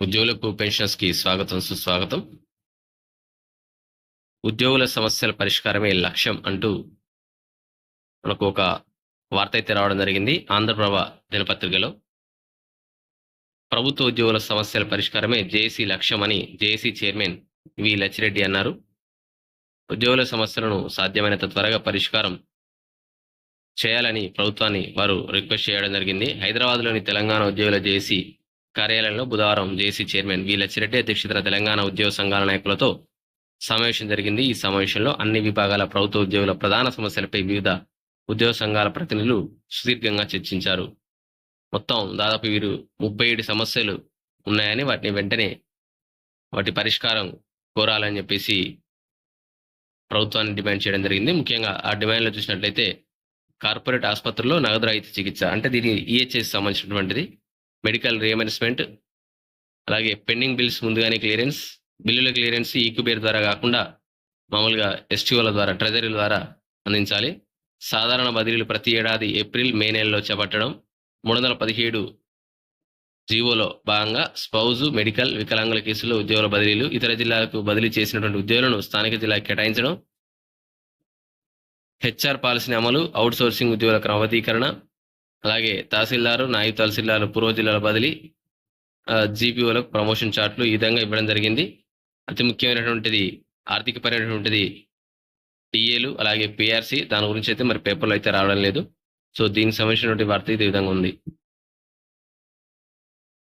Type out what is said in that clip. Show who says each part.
Speaker 1: ఉద్యోగులకు పెన్షన్స్కి స్వాగతం సుస్వాగతం. ఉద్యోగుల సమస్యల పరిష్కారమే లక్ష్యం అంటూ మనకు ఒక వార్త అయితే రావడం జరిగింది. ఆంధ్రప్రభ దినపత్రికలో ప్రభుత్వ ఉద్యోగుల సమస్యల పరిష్కారమే జేఏసీ లక్ష్యం అని జేఏసీ చైర్మన్ వి లచ్చిరెడ్డి అన్నారు. ఉద్యోగుల సమస్యలను సాధ్యమైనంత త్వరగా పరిష్కారం చేయాలని ప్రభుత్వాన్ని వారు రిక్వెస్ట్ చేయడం జరిగింది. హైదరాబాద్లోని తెలంగాణ ఉద్యోగుల జేఏసీ కార్యాలయంలో బుధవారం జేసీ చైర్మన్ వి లచ్చిరెడ్డి అధ్యక్షతన తెలంగాణ ఉద్యోగ సంఘాల నాయకులతో సమావేశం జరిగింది. ఈ సమావేశంలో అన్ని విభాగాల ప్రభుత్వ ఉద్యోగుల ప్రధాన సమస్యలపై వివిధ ఉద్యోగ సంఘాల ప్రతినిధులు సుదీర్ఘంగా చర్చించారు. మొత్తం దాదాపు వీరు ముప్పై ఏడు సమస్యలు ఉన్నాయని వాటిని వెంటనే వాటి పరిష్కారం కోరాలని చెప్పేసి ప్రభుత్వాన్ని డిమాండ్ చేయడం జరిగింది. ముఖ్యంగా ఆ డిమాండ్లో చూసినట్లయితే కార్పొరేట్ ఆసుపత్రుల్లో నగదు రహిత చికిత్స అంటే దీని ఈహెచ్ఎస్ సంబంధించినటువంటిది మెడికల్ రియంబర్స్మెంట్ అలాగే పెండింగ్ బిల్స్ ముందుగానే క్లియరెన్స్ బిల్లుల క్లియరెన్స్ ఈక్యుబేర్ ద్వారా కాకుండా మామూలుగా ఎస్టీఓల ద్వారా ట్రెజరీల ద్వారా అందించాలి. సాధారణ బదిలీలు ప్రతి ఏడాది ఏప్రిల్ మే నెలలో చేపట్టడం. మూడు వందల పదిహేడు జీవోలో భాగంగా స్పౌజు మెడికల్ వికలాంగుల కేసుల్లో ఉద్యోగుల బదిలీలు ఇతర జిల్లాలకు బదిలీ చేసినటువంటి ఉద్యోగులను స్థానిక జిల్లాకు కేటాయించడం. హెచ్ఆర్ పాలసీని అమలు అవుట్ సోర్సింగ్ ఉద్యోగుల క్రమబద్ధీకరణ అలాగే తహసీల్దారు నాయబ్ తహసీల్దారు పూర్వ జిల్లాల బదిలీ జీపీఓలకు ప్రమోషన్ చార్ట్లు ఈ విధంగా ఇవ్వడం జరిగింది. అతి ముఖ్యమైనటువంటిది ఆర్థిక పరమైనటువంటిది టీఏలు అలాగే పిఆర్సీ దాని గురించి అయితే మరి పేపర్లో అయితే రావడం లేదు. సో దీనికి సంబంధించినటువంటి వార్త ఇది ఈ విధంగా ఉంది.